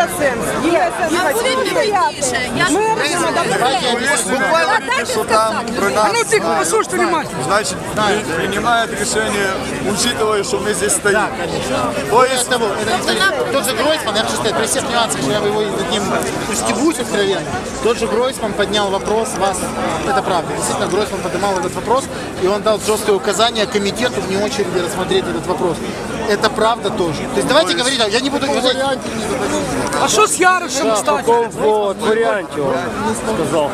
Є сенс, є сенс. А будете ви більше? Я ж Ми робимо Буквально что там про нас А ну тихо, послушайте внимательно. Значит, при- принимает решение, учитывая, что мы здесь стоим. То есть, того, это, это тот же Гройсман, я хочу сказать, при всех нюансах, что я его над ним стебусь откровенно, тот же Гройсман поднял вопрос вас, это правда, действительно, Гройсман поднимал этот вопрос, и он дал жесткое указание комитету вне очереди рассмотреть этот вопрос. Это правда тоже. То есть давайте говорить, я не буду говорить, А що з Ярошем, кстати? Вот, варианте он сказал.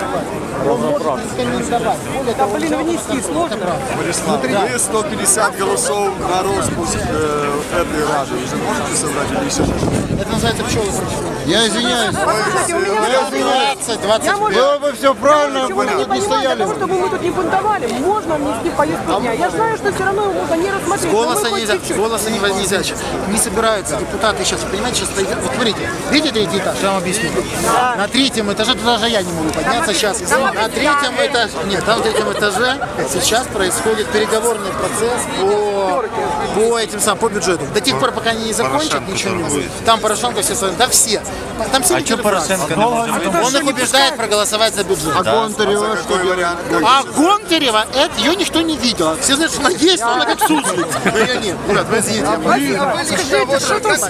Да, блин, внести сложно. Вы 150 голосов на распуск э, этой рады. Вы же можете собрать или еще это называется пчелы. Я извиняюсь. Послушайте, у меня вопрос. 19, 20. Я, может, Было бы все правильно, Чего мы не тут не понимаю, для стояли. того, чтобы мы тут не бунтовали, можно внести в повестку дня. Я знаю, что все равно его можно не рассмотреть. но Голоса мы хоть нельзя, чуть-чуть. голоса не, нельзя. Не собираются депутаты сейчас, понимаете, сейчас стоят. Вот смотрите, видите третий этаж, я вам объясню. На третьем этаже, туда даже я не могу подняться сейчас. На третьем этаже, нет, там на третьем этаже сейчас происходит переговорный процесс по, по этим самым, по бюджету. До тех пор, пока они не закончат, ничего не будет. Там Порошенко все свои, да все. Там все А что Порошенко не может? Он их убеждает проголосовать за бюджет. А Гонтарева За какой вариант? А Гонтарева, это, ее никто не видел. Все знают, что она есть, но она как суслик. Ее нет. Ребят, вы извините. Скажите, что там с?